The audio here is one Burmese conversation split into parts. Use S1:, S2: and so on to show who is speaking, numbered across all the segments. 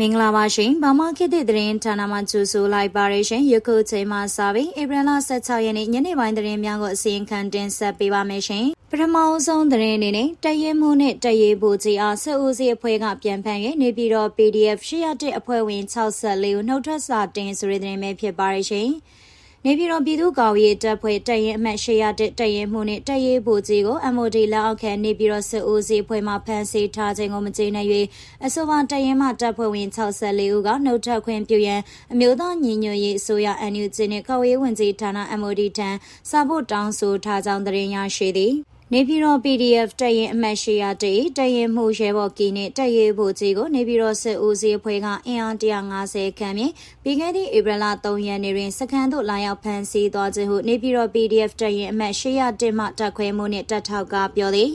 S1: မင်္ဂလာပါရှင်။ဘာမခေတ်သစ်သတင်းဌာနမှကြိုဆိုလိုက်ပါရရှင်။ယခုချိန်မှစပြီးဧပြီလ16ရက်နေ့ညနေပိုင်းသတင်းများကိုအစီအခံတင်ဆက်ပေးပါမယ်ရှင်။ပထမအဆုံးသတင်းအနေနဲ့တရဲမှုနဲ့တရဲဘူကြီးအားဆက်ဦးစီအဖွဲ့ကပြန်ဖန်ရဲ့နေပြည်တော် PDF 101အဖွဲ့ဝင်64ဦးနှုတ်ထွက်စာတင်ဆိုတဲ့သတင်းပဲဖြစ်ပါရရှင်။ နေပြည်တော်ပြည်သူ့ကောင်ရေးတပ်ဖွဲ့တရင်အမှတ်800တရင်မှုနဲ့တရေးဘူကြီးကို MOD လက်အောက်ခံနေပြည်တော်စစ်ဦးစီးဖွဲ့မှဖမ်းဆီးထားခြင်းကိုမကျေနပ်၍အဆိုပါတရင်မှတပ်ဖွဲ့ဝင်64ဦးကနှုတ်ထွက်ခွင့်ပြုရန်အမျိုးသားညီညွတ်ရေးအစိုးရ NUG နှင့်ကောင်ရေးဝန်ကြီးဌာန MOD ထံစာဖို့တောင်းဆိုထားကြောင်းသတင်းရရှိသည် နေပြည်တော် PDF တရင်အမှတ်ရှိရတဲ့တရင်မှုရဲဘော်ကီနဲ့တရေဖို့ကြီးကိုနေပြည်တော်စစ်ဦးစီးအဖွဲ့ကအင်အား150ခန့်မြင့်ပြီးခဲ့သည့်ဧပြီလ3ရက်နေ့တွင်စခန်းသို့လာရောက်ဖမ်းဆီးသွားခြင်းဟုနေပြည်တော် PDF တရင်အမှတ်ရှိရတဲ့မှတက်ခွဲမှုနှင့်တက်ထောက်ကပြောသည်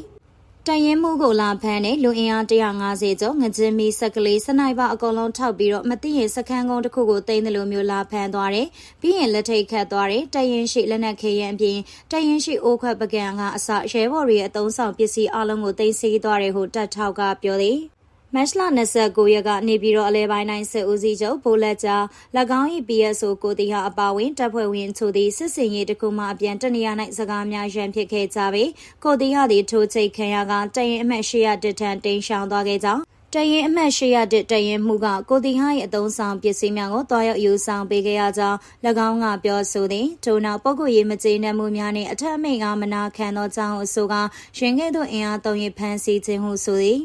S1: တရင်မှုကိုလာဖမ်းတဲ့လူအင်အား150ကျော်ငကြင်းမီစက်ကလေးစနိုက်ပါအကုန်လုံးထောက်ပြီးတော့မသိရင်စခန်းကုန်းတစ်ခုကိုတင်တယ်လို့မျိုးလာဖမ်းသွားတယ်။ပြီးရင်လက်ထိတ်ခတ်သွားတယ်။တရင်ရှိလက်နက်ခေရန်အပြင်တရင်ရှိအိုးခွက်ပကံကအစရဲဘော်တွေရဲ့အသုံးဆောင်ပစ္စည်းအလုံးကိုတင်စီသွားတယ်ဟုတက်ထောက်ကပြောသည်။ မတ်လ29ရက်ကနေပြည်တော်အလဲပိုင်းတိုင်းစစ်ဦးစီးချုပ်ဗိုလ်လက်ကြား၎င်း၏ PSO ကိုတီဟာအပါဝင်တပ်ဖွဲ့ဝင်ချိုသည့်စစ်စင်ရေးတစ်ခုမှအပြန်တနေရာ၌စကားများရန်ဖြစ်ခဲ့ကြပြီးကိုတီဟာသည်ထိုးချိတ်ခံရကတရင်အမှတ်800တထန်တိန်ရှောင်သွားခဲ့ကြောင်းတရင်အမှတ်800တရင်မှုကကိုတီဟာ၏အသုံးဆောင်ပစ္စည်းများကိုတွားရောက်ယူဆောင်ပေးခဲ့ရကြောင်း၎င်းကပြောဆိုသည်ထို့နောက်ပုဂ္ဂိုလ်ရေးမကျေနပ်မှုများနှင့်အထက်အမိန့်ကမနာခံသောကြောင်းအဆိုကရှင်ခဲ့သောအင်အားသုံးရဖမ်းဆီးခြင်းဟုဆိုသည်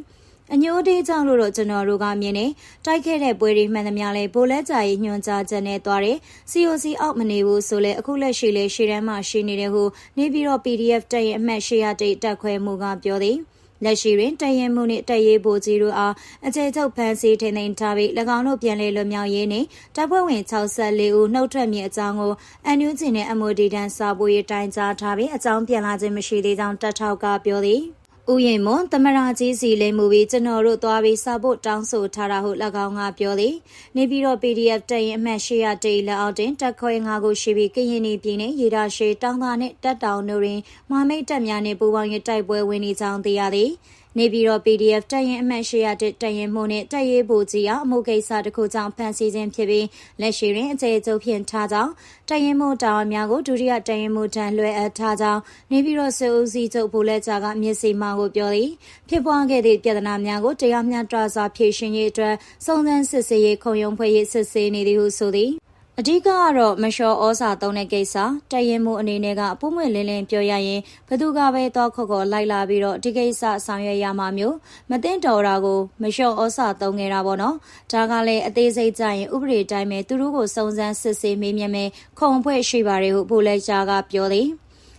S1: အညိုတေးကြောင့်လို့တော့ကျွန်တော်တို့ကမြင်နေတိုက်ခဲ့တဲ့ပွဲတွေမှန်သမျှလဲဘိုလက်ကြာရေးညွှန်ကြားချက်နဲ့သွားတယ် COC အောက်မနေဘူးဆိုလဲအခုလက်ရှိလဲရှေ့တန်းမှာရှိနေတဲ့ဟုနေပြီးတော့ PDF တက်ရင်အမှတ်800တိတ်တက်ခွဲမှုကပြောသည်လက်ရှိတွင်တရင်မှုနှင့်တရေးဘိုကြီးတို့အားအခြေချုပ်ဖမ်းဆီးထိန်သိမ်းထားပြီး၎င်းတို့ပြန်လည်လွတ်မြောက်ရေးနှင့်တပ်ဖွဲ့ဝင်64ဦးနှုတ်ထွက်မြေအကြောင်းကိုအန်ယူဂျီနှင့် MOD တန်းစာပိုးရေးတိုင်ကြားထားပြီးအကြောင်းပြန်လာခြင်းမရှိသေးကြောင်းတပ်ထောက်ကပြောသည် ဥယျာဉ်မွန်သမရာကြီးစီလိမ့်မှုပြီးကျွန်တော်တို့သွားပြီးစာဖို့တောင်းဆိုထားတာဟု၎င်းကပြောသည်နေပြီးတော့ PDF တရင်အမှတ်800တေးလက်အောက်တင်တက်ခွဲငါကိုရှိပြီးကရင်ပြည်နယ်ရေဒါရှိတောင်းသားနှင့်တက်တောင်တို့တွင်မဟာမိတ်တပ်များနှင့်ပူးပေါင်း၍တိုက်ပွဲဝင်နေကြောင်းသိရသည် နေပြည်တော် PDF တရင်အမှတ်800တရင်မှုနဲ့တရေးဘူကြီးအောင်အမှုကိစ္စတစ်ခုကြောင့်ဖမ်းဆီးခြင်းဖြစ်ပြီးလက်ရှိတွင်အခြေအကျုပ်ဖြင့်ထားကြောင်းတရင်မှုတာဝန်များကိုဒုတိယတရင်မှုထံလွှဲအပ်ထားကြောင်းနေပြည်တော်စစ်ဦးစီးချုပ်ဘူလက်ကြာကမျက်စိမှောင်ကိုပြောသည်ဖြစ်ပွားခဲ့သည့်ပြဿနာများကိုတရားမျှတစွာဖြေရှင်းရေးအတွက်စုံစမ်းစစ်ဆေးရေးခုံရုံးဖွဲ့ရေးစစ်ဆေးနေသည်ဟုဆိုသည် အဓိကကတော့မလျှော်ဩစာသုံးတဲ့ကိစ္စတရင်မှုအနေနဲ့ကအပုံမှန်လင်းလင်းပြောရရင်ဘသူကပဲတော့ခေါ်ခေါ်လိုက်လာပြီးတော့ဒီကိစ္စဆောင်ရွက်ရမှာမျိုးမသိတော်တာကိုမလျှော်ဩစာသုံးနေတာပေါ့နော်ဒါကလည်းအသေးစိတ်ကြရင်ဥပဒေတိုင်းပဲသူတို့ကိုစုံစမ်းစစ်ဆေးမေးမြန်းမယ်ခုံဖွဲ့ရှိပါတယ်ဟုပိုလဲကြားကပြောသည်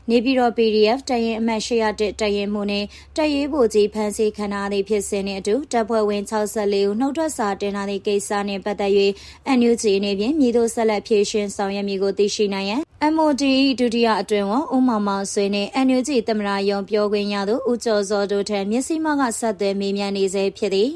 S1: နေပြည်တော် PDF တရင်အမှတ်800တရင်မှုနဲ့တရေးဘူကြီးဖမ်းဆီးခံရသည့်ဖြစ်စဉ်နှင့်အတူတပ်ဖွဲ့ဝင်64ဦးနှုတ်ထွက်စာတင်လာသည့်ကိစ္စနှင့်ပတ်သက်၍ NUG အနေဖြင့်ပြည်သူဆက်လက်ဖြည့်ရှင်ဆောင်ရွက်မည်ကိုသိရှိနိုင်ရန် MOD ဒုတိယအတွင်ဝန်ဦးမောင်မောင်ဆွေနှင့် NUG သမရာယုံပြောခွင့်ရသူဦးကျော်စောတို့ထံမျက်စိမှကဆက်သွယ်မေးမြန်းနေစေဖြစ်သည်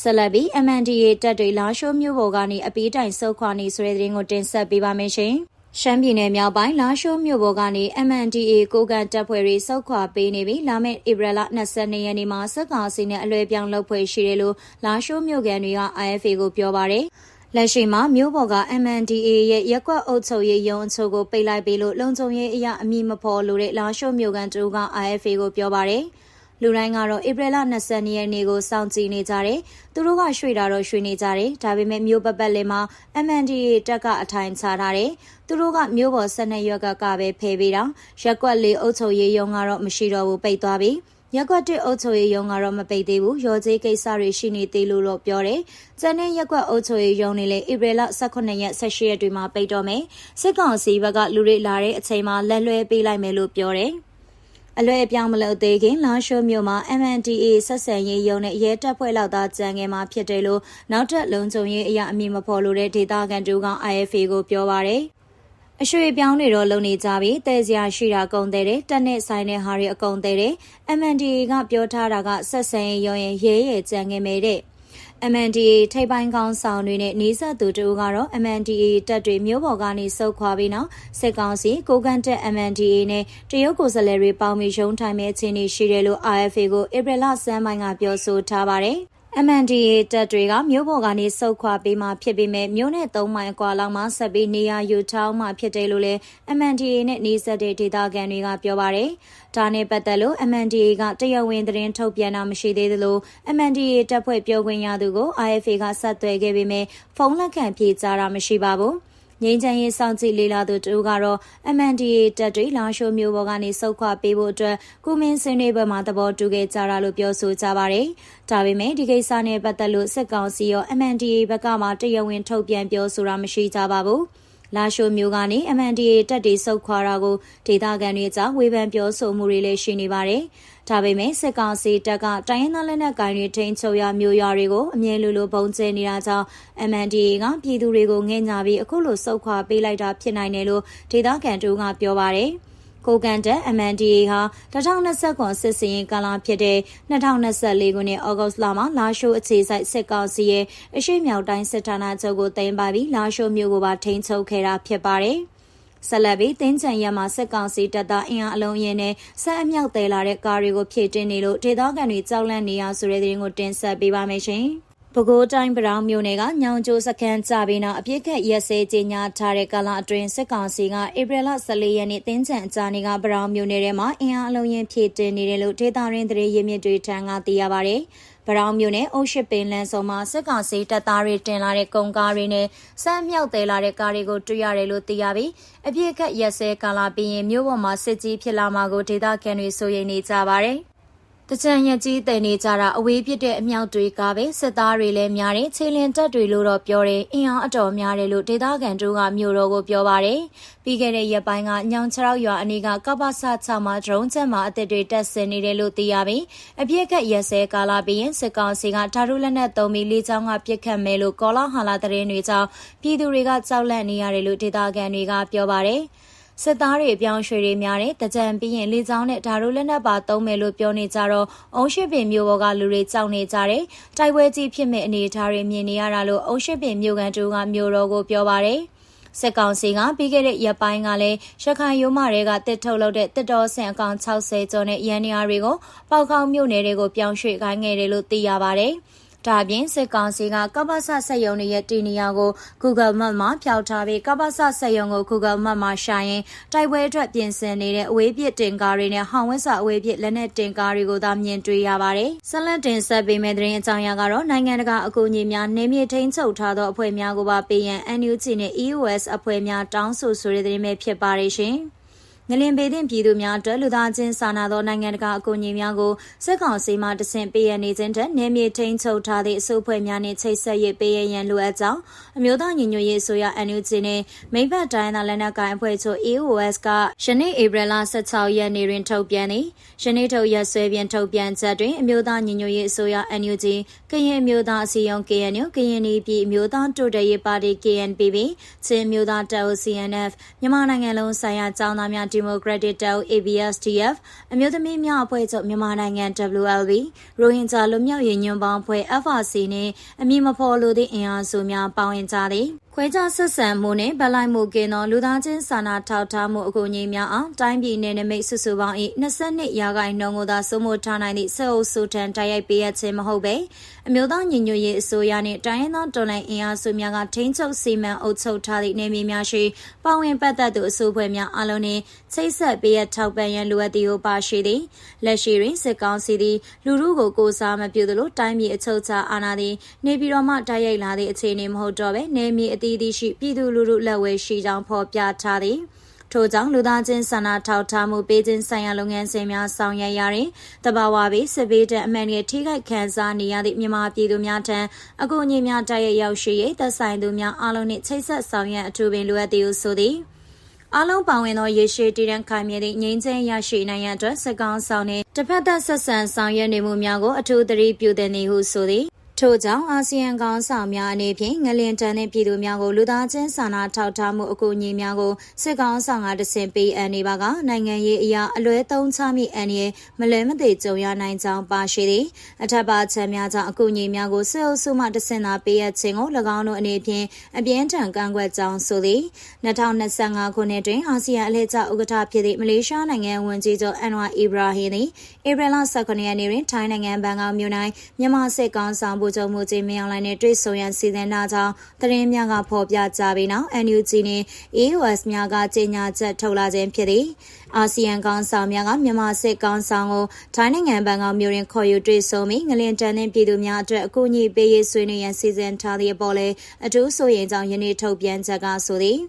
S1: ဆက်လက်ပြီး MNDA တပ်တွေလာရှိုးမျိုးပေါ်ကနေအပီးတိုင်ဆုတ်ခွာနေဆိုတဲ့သတင်းကိုတင်ဆက်ပေးပါမယ်ရှင်။ ရှမ်းပြည်နယ်မြောက်ပိုင်းလာရှိုးမြို့ပေါ်ကနေ MNDA ကိုကန်တပ်ဖွဲ့တွေစောက်ခွာပေးနေပြီးလာမယ့်ဧပြီလ22ရက်နေ့မှာစက်ကောင်စီနဲ့အလွဲပြောင်းလုပ်ဖွဲ့ရှိတယ်လို့လာရှိုးမြို့ကန်တွေက IFA ကိုပြောပါရယ်လက်ရှိမှာမြို့ပေါ်က MNDA ရဲ့ရက်ကွက်အုပ်ချုပ်ရေးရုံးအချို့ကိုပိတ်လိုက်ပြီးလို့လုံခြုံရေးအရာအမိမဖော်လို့တဲ့လာရှိုးမြို့ကန်တူက IFA ကိုပြောပါရယ်လူတိုင်းကတော့ဧပြီလ20ရက်နေ့ကိုစောင့်ကြည့်နေကြတယ်။သူတို့ကရွှေ့တာတော့ရွှေ့နေကြတယ်။ဒါပေမဲ့မြို့ပပတ်လင်မှာ MNDA တက်ကအထိုင်ချထားတယ်။ သူတို့ကမြို့ပေါ်12ရွက်ကကပဲဖယ်ပေးတာ။ရက်ကွက်လေးအုပ်ချုပ်ရေးရုံးကတော့မရှိတော့ဘူးပိတ်သွားပြီ။ရက်ကွက်တစ်အုပ်ချုပ်ရေးရုံးကတော့မပိတ်သေးဘူး။ရော်ကြေးကိစ္စတွေရှိနေသေးလို့တော့ပြောတယ်။ကျန်တဲ့ရက်ကွက်အုပ်ချုပ်ရေးရုံးတွေလည်းဧပြီလ18ရက်18ရက်တွေမှာပိတ်တော့မယ်။စစ်ကောင်စီဘက်ကလူတွေလာတဲ့အချိန်မှာလက်လွှဲပေးလိုက်မယ်လို့ပြောတယ်။အလွဲပြောင်းမလုပ်သေးခင်လာရှိုးမြို့မှာ MNDA ဆက်ဆံရေးရုံးနဲ့ရဲတပ်ဖွဲ့လောက်သားကြံငယ်မှာဖြစ်တယ်လို့နောက်ထပ်လုံခြုံရေးအရာအမည်မဖော်လို့တဲ့ဒေတာကန်တူက IFA ကိုပြောပါရယ် အရွှေပြောင်းတွေတော့လုံနေကြပြီတဲစရာရှိတာကုန်တဲ့တက်နဲ့ဆိုင်တဲ့ဟာတွေအကုန်တဲ့ MNDA ကပြောထားတာကဆက်ဆံရေးရုံးရဲ့ရဲရဲကြံငယ်မယ်တဲ့ MNDA ထိပ်ပိုင်းကောင်းဆောင်တွေနဲ့နေဆက်သူတို့ကတော့ MNDA တပ်တွေမျိုးပေါ်ကနေစုခွာပြီးနောက်စစ်ကောင်စီကိုကန်တက် MNDA နဲ့တရုတ်ကိုယ်စားလှယ်တွေပေါင်းပြီးရုံးထိုင်မဲ့အခြေအနေရှိတယ်လို့ RFA ကိုဧပြီလဆန်းပိုင်းကပြောဆိုထားပါတယ်။ MNDAA တပ်တွေကမြို့ပေါ်ကနေစုတ်ခွာပေးမှဖြစ်ပေမဲ့မြို့နဲ့၃မိုင်ကွာလောက်မှဆက်ပြီးနေရာယူထောင်းမှဖြစ်တယ်လို့လည်း MNDAA နဲ့နေဆက်တဲ့ဒေသခံတွေကပြောပါတယ်။ဒါနဲ့ပတ်သက်လို့ MNDAA ကတရားဝင်သတင်းထုတ်ပြန်တာမရှိသေးသလို MNDAA တပ်ဖွဲ့ပြောခွင့်ရသူကို IFA ကဆက်သွယ်ခဲ့ပေမဲ့ဖုန်းလက်ခံပြေကြားတာမရှိပါဘူး။ ငိမ့်ချမ်းရေးစောင့်ကြည့်လေလာသူတူကတော့ MNDA တပ်တွေလာရှိုးမျိုးပေါ်ကနေစုတ်ခွာပေးဖို့အတွက်ကုမင်းစင်းတွေဘက်မှသဘောတူခဲ့ကြတာလို့ပြောဆိုကြပါတယ်။ဒါပေမဲ့ဒီကိစ္စနဲ့ပတ်သက်လို့စစ်ကောင်စီရော MNDA ဘက်ကမှတရားဝင်ထုတ်ပြန်ပြောဆိုတာမရှိကြပါဘူး။ လာရှိုမျိုးကနေ MNDA တက်တီစုတ်ခွာတာကိုဒေသခံတွေကြားဝေဖန်ပြောဆိုမှုတွေလည်းရှိနေပါတယ်။ဒါပေမဲ့စစ်ကောင်စီတပ်ကတိုင်းရင်းသားလက်နက်ကိုင်တွေထိန်းချုပ်ရမျိုးရွာတွေကိုအမြဲလိုလိုပုံကျဲနေတာကြောင့် MNDAA ကပြည်သူတွေကိုငဲ့ညာပြီးအခုလိုစုတ်ခွာပေးလိုက်တာဖြစ်နိုင်တယ်လို့ဒေသခံတို့ကပြောပါတယ်။ ကိုကန်တက် MNDA ဟာ2020ခုစစ်စင်ရင်ကာလဖြစ်တဲ့2024ခုနှစ်ဩဂုတ်လမှာလာရှိုးအခြေစိုက်စစ်ကောင်စီရဲ့အရှိမြောက်တိုင်းစစ်ဌာနချုပ်ကိုတင်ပါပြီးလာရှိုးမြို့ကိုပါထိန်းချုပ်ခဲ့တာဖြစ်ပါတယ်။ဆက်လက်ပြီးတင်းချံရမှာစစ်ကောင်စီတပ်သားအင်အားအလုံးရင်းနဲ့ဆက်အမြောက်သေးလာတဲ့ကားတွေကိုဖြည့်တင်းနေလို့ဒေသခံတွေကြောက်လန့်နေရဆိုတဲ့သတင်းကိုတင်ဆက်ပေးပါမယ်ရှင်။ ပဲခူးတိုင်းပရောင်မြို့နယ်ကညောင်ကျိုးစခန်းကြပြီးနောက်အပြစ်ခတ်ရက်စဲကြီးညာထားတဲ့ကာလအတွင်းစစ်ကောင်စီကဧပြီလ14ရက်နေ့တင်းချံအကြနေကပရောင်မြို့နယ်ထဲမှာအင်အားအလုံးရင်ဖြည့်တင်နေတယ်လို့ဒေသရင်းသတင်းရင်းမြစ်တွေထံကသိရပါဗျ။ဗရောင်းမြို့နယ်အုပ်ရှိပင်လန်ဆောင်မှာစစ်ကောင်စီတပ်သားတွေတင်လာတဲ့ကုန်ကားတွေနဲ့စမ်းမြောက်သေးလာတဲ့ကားတွေကိုတွေ့ရတယ်လို့သိရပြီးအပြည့်ကရက်စဲကာလာပြီးရင်မြို့ပေါ်မှာစစ်ကြီးဖြစ်လာမှာကိုဒေသခံတွေစိုးရိမ်နေကြပါတယ် တကြံရကြီးတည်နေကြတာအဝေးပြစ်တဲ့အမြောက်တွေကပဲစစ်သားတွေလည်းများတယ်ခြေလင်တက်တွေလို့တော့ပြောတယ်အင်အားအတော်များတယ်လို့ဒေသခံတို့ကမြို့တော်ကိုပြောပါတယ်ပြီးခဲ့တဲ့ရက်ပိုင်းကညောင်ချောက်ရွာအနီးကကပ္ပဆချမှာဒရုန်းချက်မှာအသစ်တွေတက်ဆင်နေတယ်လို့သိရပြီးအပြစ်ခတ်ရက်စဲကာလာပြီးရင်စစ်ကောင်စီကဓာတုလက်နက်သုံးပြီးလေးချောင်းကပြစ်ခတ်မယ်လို့ကောလာဟာလာသတင်းတွေကြောင့်ပြည်သူတွေကကြောက်လန့်နေရတယ်လို့ဒေသခံတွေကပြောပါတယ် စစ်သားတွေအပြောင်းရွှေတွေများတဲ့တကြံပြီးရင်လေကြောင်းနဲ့ဓာတ်ရိုးလက်နက်ပါသုံးမယ်လို့ပြောနေကြတော့အုံရှိပင်မျိုးပေါ်ကလူတွေကြောက်နေကြတယ်။တိုက်ပွဲကြီးဖြစ်မဲ့အနေအထားတွေမြင်နေရတာလို့အုံရှိပင်မျိုးကန်တူကမျိုးတော်ကိုပြောပါတယ်။စစ်ကောင်စီကပြီးခဲ့တဲ့ရက်ပိုင်းကလည်းရခိုင်ရိုးမတွေကတစ်ထုတ်လုပ်တဲ့တစ်တော်ဆင်အကောင်60ကျော်နဲ့ရန်နီယာတွေကိုပေါကောင်းမြို့နယ်တွေကိုပြောင်းရွှေ့ခိုင်းခဲ့တယ်လို့သိရပါတ ယ်။ဒါပြင်စစ်ကောင်စီကကပ္ပစဆက်ယုံတွေရဲ့တီနေရာကို Google Map မှာဖျောက်ထားပြီးကပ္ပစဆက်ယုံကို Google Map မှာရှာရင်တိုက်ပွဲအတွက်ပြင်ဆင်နေတဲ့အဝေးပြစ်တင်ကားတွေနဲ့ဟောင်ဝက်စာအဝေးပြစ်လက်နက်တင်ကားတွေကိုသာမြင်တွေ့ရပါတယ်။ဆက်လက်တင်ဆက်ပေးမယ့်သတင်းအကြောင်းအရာကတော့နိုင်ငံတကာအကူအညီများနေမြေထိန်ချုပ်ထားသောအဖွဲ့များကိုပါပေးရန် NUG နဲ့ EOS အဖွဲ့များတောင်းဆိုဆိုတဲ့သတင်းပဲဖြစ်ပါတယ်ရှင်။ ငလင်ပေတဲ့ပြည်သူများအတွက်လူသားချင်းစာနာသောနိုင်ငံတကာအကူအညီများကိုစစ်ကောင်စီမှတဆင့်ပေးရနေခြင်းတဲ့နေမြေထိန်ချုပ်ထားသည့်အစိုးဖွဲ့များနှင့်ချိတ်ဆက်ရေးပေးရရန်လိုအပ်ကြောင်းအမျိုးသားညီညွတ်ရေးဆိုရ NUG နှင့်မိဘတိုင်းသားလက်နက်ကိုင်အဖွဲ့ချုပ် EOS ကယနေ့ဧပြီလ16ရက်နေ့တွင်ထုတ်ပြန်သည်ယနေ့ထုတ်ရက်စွဲပြန်ထုတ်ပြန်ချက်တွင်အမျိုးသားညီညွတ်ရေးဆိုရ NUG ကရင်အမျိုးသားအစည်းအရုံး KNU ကရင်ပြည်အမျိုးသားတိုးတက်ရေးပါတီ KNPP ချင်းအမျိုးသားတပ်ဦး CNF မြန်မာနိုင်ငံလုံးဆိုင်ရာចောင်းသားများဒီမိုကရက်တစ်တပ်ဦး ABSDF အမျိုးသမီးများအဖွဲ့ချုပ်မြန်မာနိုင်ငံ WLB ရိုဟင်ဂျာလူမျိုးရေးညွန့်ပေါင်းအဖွဲ့ FRC နှင့်အမည်မဖော်လိုသည့်အင်အားစုများပါဝင်ကြသည်ခွဲခြားဆက်ဆံမှုနှင့်ဗလိုက်မှုကင်းသောလူသားချင်းစာနာထောက်ထားမှုအကူအညီများအားတိုင်းပြည်နယ်နိမိတ်စုစုပေါင်း၏22ရာခိုင်နှုန်းကိုသာစိုးမိုးထားနိုင်သည့်ဆက်အုပ်စုထံတိုက်ရိုက်ပေးအပ်ခြင်းမဟုတ်ပေအမျိုးသားညီညွတ်ရေးအစိုးရနှင့်တိုင်းရင်းသားတော်လှန်အင်အားစုများကထိန်းချုပ်စီမံအုပ်ချုပ်ထားသည့်နေမြေများရှိပါဝင်ပတ်သက်သူအစိုးဖွဲ့များအလုံးနှင့်ချိတ်ဆက်ပေးအပ်ထောက်ပံ့ရန်လိုအပ်သည်ကိုပါရှိသည်လက်ရှိတွင်စစ်ကောင်စီသည်လူထုကိုကိုစားမပြုသလိုတိုင်းပြည်အချုပ်အခြာအာဏာသည်နေပြည်တော်မှတိုက်ရိုက်လာသည့်အခြေအနေမဟုတ်တော့ဘဲနေမြေအသီးသီးရှိပြည်သူလူထုလက်ဝဲရှိကြောင်းဖော်ပြထားသည်ထို့ကြောင့်လူသားချင်းစာနာထောက်ထားမှုပေးခြင်းဆိုင်ရာလုပ်ငန်းစဉ်များဆောင်ရွက်ရရင်တဘာဝဘေးစစ်ဘေးတအမှန်ရဲ့ထိခိုက်ခံစားနေရသည့်မြန်မာပြည်သူများထံအကူအညီများတိုက်ရိုက်ရောက်ရှိရေးသက်ဆိုင်သူများအားလုံးနှင့်ချိတ်ဆက်ဆောင်ရွက်အထူးပင်လိုအပ်သည်ဟုဆိုသည်အလုံးပါဝင်သောရေရှည်တည်တံ့ခိုင်မြဲသည့်ငြိမ်းချမ်းရရှိနိုင်ရန်အတွက်စကောင်းဆောင်နှင့်တစ်ဖက်သက်ဆက်ဆံဆောင်ရွက်နေမှုများကိုအထူးသတိပြုသင့်သည်ဟုဆိုသည် ထို့ကြောင့်အာဆီယံကောင်ဆောင်များအနေဖြင့်ငလင်တန်တဲ့ပြည်သူများကိုလူသားချင်းစာနာထောက်ထားမှုအကူအညီများကိုစစ်ကောင်ဆောင်ကတဆင်ပေးအပ်နေပါကနိုင်ငံရေးအရာအလွဲသုံးချမိအန်ရဲ့မလွဲမသွေကြုံရနိုင်ကြောင်းပါရှိသည်အထက်ပါချက်များကြောင့်အကူအညီများကိုစစ်အုပ်စုမှတဆင်သာပေးအပ်ခြင်းကို၎င်းတို့အနေဖြင့်အပြင်းထန်ကန့်ကွက်ကြောင်းဆိုသည်2025ခုနှစ်တွင်အာဆီယံအလှည့်ကျဥက္ကဋ္ဌဖြစ်သည့်မလေးရှားနိုင်ငံဝန်ကြီးချုပ်အန်ဝါအီဘရာဟင်သည်ဧပြီလ18ရက်နေ့တွင်ထိုင်းနိုင်ငံဘန်ကောက်မြို့၌မြန်မာစစ်ကောင်ဆောင်ဗိုလ်ချုပ်မှုကြီးမင်းအောင်လှိုင်နဲ့တွေ့ဆုံရန်စီစဉ်တာကြောင့်သတင်းများကဖော်ပြကြပြီးနောက် NUG နှင့် AOS များကကြေညာချက်ထုတ်လာခြင်းဖြစ်သည်အာဆီယံကောင်ဆောင်များကမြန်မာစစ်ကောင်ဆောင်ကိုထိုင်းနိုင်ငံဘန်ကောက်မြို့တွင်ခေါ်ယူတွေ့ဆုံပြီးငလင်တန်တဲ့ပြည်သူများအတွက်အကူအညီပေးရေးဆွေးနွေးရန်စီစဉ်ထားသည့်အပေါ်လည်းအထူးဆိုရင်ကြောင့်ယနေ့ထုတ်ပြန်ချက်ကဆိုသည်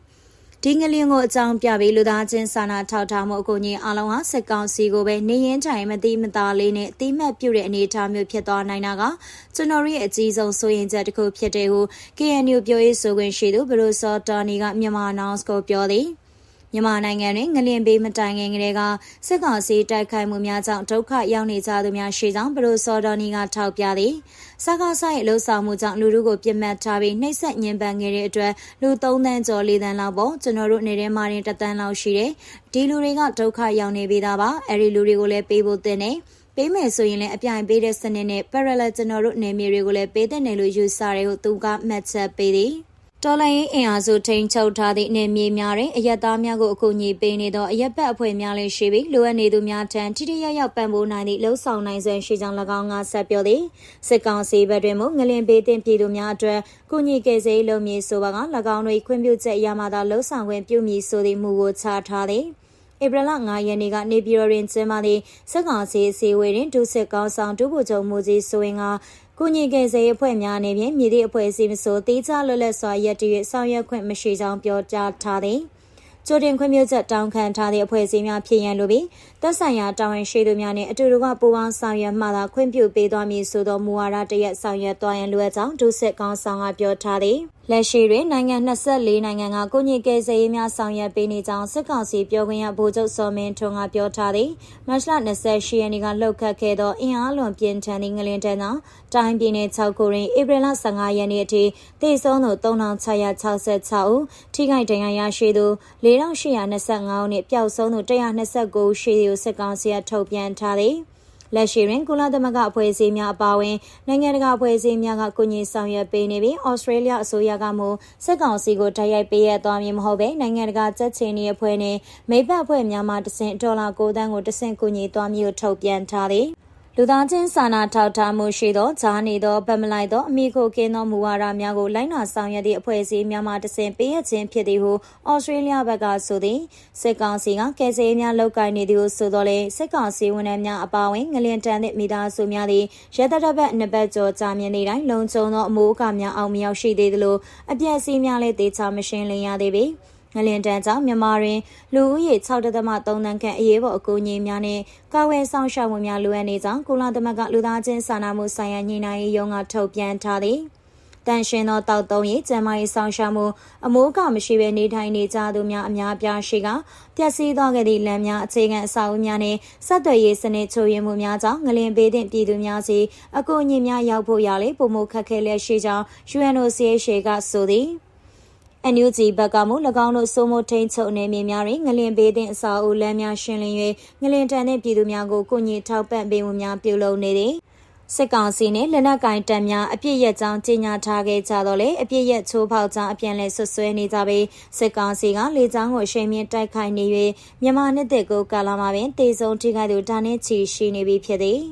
S1: ဒီငလျင်ကိုအကြောင်းပြပြီးလူသားချင်းစာနာထောက်ထားမှုအကူအညီအလုံးဟာစစ်ကောင်စီကိုပဲနေရင်တိုင်မတိမသားလေးနဲ့အတိမတ်ပြုတဲ့အနေအထားမျိုးဖြစ်သွားနိုင်တာကကျွန်တော်ရဲ့အကြီးဆုံးစိုးရင်ချက်တစ်ခုဖြစ်တယ်ဟု KNU ပြောရေးဆိုခွင့်ရှိသူဘရိုစောတာနီကမြန်မာနောင်စ်ကိုပြောသည်မြန်မာနိုင်ငံတွင်ငလျင်ပေးမတိုင်ခင်ကလေးကစစ်ကောင်စီတိုက်ခိုက်မှုများကြောင့်ဒုက္ခရောက်နေကြသူများရှိကြောင်းဘရိုစော်ဒေါ်နီကထောက်ပြသည် စကားဆိုင်လှုပ်ဆောင်မှုကြောင့်လူလူကိုပြစ်မှတ်ထားပြီးနှိပ်စက်ညှဉ်းပန်းခဲ့တဲ့အတွက်လူ3သန်းကျော်4သန်းလောက်ပေါ့ကျွန်တော်တို့နေထဲမှာတင်တသန်းလောက်ရှိတယ်ဒီလူတွေကဒုက္ခရောက်နေပြီးသားပါအဲ့ဒီလူတွေကိုလည်းပေးဖို့တင်နေပေးမယ်ဆိုရင်လည်းအပြိုင်ပေးတဲ့စနစ်နဲ့ parallel ကျွန်တော်တို့နေမြေတွေကိုလည်းပေးတဲ့နယ်လို့ယူဆတယ်ဟုသူကမှတ်ချက်ပေးသည် တော်လိုင်းအင်အားစုထိန်ချုပ်ထားသည့်နေမြေများတွင်အယက်သားများကိုအကူအညီပေးနေသောအယက်ဘက်အဖွဲ့များလည်းရှိပြီးလိုအပ်နေသူများထံထိထိရောက်ရောက်ပံ့ပိုးနိုင်သည့်လှုပ်ဆောင်နိုင်စွမ်းရှိကြောင်း၎င်းကဆက်ပြောသည်စစ်ကောင်စီဘက်တွင်မငလင်ပေးသည့်ပြည်သူများအတွက်ကုညီကယ်ဆယ်ရေးလုပ်မည်ဆိုပါက၎င်းတို့ခွင့်ပြုချက်အရမှသာလှုပ်ဆောင်ခွင့်ပြုမည်ဆိုသည့်မူကိုချထားသည်ဧပြီလ9ရက်နေ့ကနေပြည်တော်တွင်ကျင်းပသည့်စစ်ကောင်စီအစည်းအဝေးတွင်ဒုစစ်ကောင်းဆောင်ဒုဗိုလ်ချုပ်မူကြီးဆိုရင်က ကုညီကယ်ဆယ်ရေးအဖွဲ့များအနေဖြင့်မြေသည့်အဖွဲ့အစည်းမဆိုတေးချလွတ်လပ်စွာရပ်တည်၍ဆောင်ရွက်ခွင့်မရှိကြောင်းပြောကြားထားသည်ကြိုတင်ခွင့်ပြုချက်တောင်းခံထားတဲ့အဖွဲ့အစည်းများဖြစ်ရန်လိုပြီးသက်ဆိုင်ရာတာဝန်ရှိသူများနဲ့အတူတူကပူးပေါင်းဆောင်ရွက်မှသာခွင့်ပြုပေးသွားမည်ဆိုသောမူဝါဒတရက်ဆောင်ရွက်သွားရန်လိုအပ်ကြောင်းဒုစစ်ကောင်ဆောင်ကပြောထားသည်။ လက်ရှိတွင်နိုင်ငံ24နိုင်ငံကကိုညစ်ကဲစေးများဆောင်ရွက်ပေးနေကြောင်းစစ်ကောင်စီပြောခွင့်ရဗိုလ်ချုပ်စောမင်းထွန်းကပြောထားသည်မတ်လ28ရက်နေ့ကလှုပ်ခတ်ခဲ့သောအင်အားလွန်ပြင်းထန်သည့်ငလင်တန်းသောတိုင်းပြည်နယ်6ခုတွင်ဧပြီလ15ရက်နေ့အထိသေဆုံးသူ3666ဦးထိခိုက်ဒဏ်ရာရရှိသူ4825ဦးနှင့်ပျောက်ဆုံးသူ129ဦးရှိသည်ဟုစစ်ကောင်စီကထုတ်ပြန်ထားသည် လက်ရှိတွင်ကုလသမဂ္ဂအဖွဲ့အစည်းများအပါအဝင်နိုင်ငံတကာအဖွဲ့အစည်းများကကုညီဆောင်ရွက်ပေးနေပြီးဩစတြေးလျအစိုးရကမှစစ်ကောင်စီကိုတိုက်ရိုက်ပေးရသွားမည်မဟုတ်ဘဲနိုင်ငံတကာကြက်ချင်ရေးအဖွဲ့နဲ့မိဘအဖွဲ့များမှတဆင့်ဒေါ်လာ9သန်းကိုတဆင့်ကုညီသွားမည်ဟုထုတ်ပြန်ထားသည် လူသားချင်းစာနာထောက်ထားမှုရှိသောဂျာနေသောဗမလိုက်သောအမိခိုကင်းသောမူဝါဒများကိုလိုက်နာဆောင်ရွက်သည့်အဖွဲ့အစည်းများမှတဆင့်ပေးရခြင်းဖြစ်သည်ဟုဩစတြေးလျဘက်ကဆိုသည်စစ်ကောင်စီကကယ်ဆယ်ရေးများလုပ်ကိုင်နေသည်ဟုဆိုသောလေစစ်ကောင်စီဝန်ထမ်းများအပါအဝင်ငလျင်တန်သည့်မိသားစုများသည်ရဲတပ်တပ်ဘက်နှစ်ဘက်ကျော်ကြာမြင့်နေတိုင်းလုံခြုံသောအမိုးအကာများအောင်မြောက်ရှိသေးသလိုအပြည့်အစည်းများလည်းတေချာမရှင်းလင်းရသေးပေ ငလင်တန်းကြောင့်မြန်မာတွင်လူဦးရေ6.3တန်းခန့်အရေးပေါ်အကူအညီများနဲ့ကာဝယ်ဆောင်ရှောက်မှုများလိုအပ်နေကြောင်းကုလသမဂ္ဂလူသားချင်းစာနာမှုဆိုင်ရာညှိနှိုင်းရေးရုံးကထုတ်ပြန်ထားသည်တန်ရှင်သောတောက်သုံးရေးကျန်းမာရေးဆောင်ရှားမှုအမိုးကမရှိဘဲနေထိုင်နေကြသူများအများပြားရှိကပျက်စီးသွားခဲ့သည့်လမ်းများအခြေခံအဆောက်အဦများနှင့်ဆက်သွယ်ရေးစနစ်ချို့ယွင်းမှုများကြောင့်ငလင်ပေးသည့်ပြည်သူများစီအကူအညီများရောက်ဖို့ရလေပုံမှုခက်ခဲလျက်ရှိကြောင်း UNOCHA ကဆိုသည်။ NUG ဘက်ကမှ၎င်းတို့စိုးမိုးထိန်ချုပ်နေမြေများတွင်ငလင်ပေးတဲ့အစာအုပ်လမ်းများရှင်းလင်း၍ငလင်တန်တဲ့ပြည်သူများကိုကုညီထောက်ပံ့ပေးမှုများပြုလုပ်နေသည်စစ်ကောင်စီနှင့်လက်နက်ကင်တပ်များအပြစ်ရက်ကြောင်းကြေညာထားခဲ့ကြတော့လေအပြစ်ရက်ချိုးဖောက်ကြောင်းအပြန်လဲဆွဆွဲနေကြပြီးစစ်ကောင်စီကလေကြောင်းကိုရှိန်မြင့်တိုက်ခိုက်နေ၍မြန်မာနှစ်သက်ကိုကာလာမှာပင်တေဆုံးထိခိုက်သူဒါနဲ့ချီရှိနေပြီဖြစ်သည်။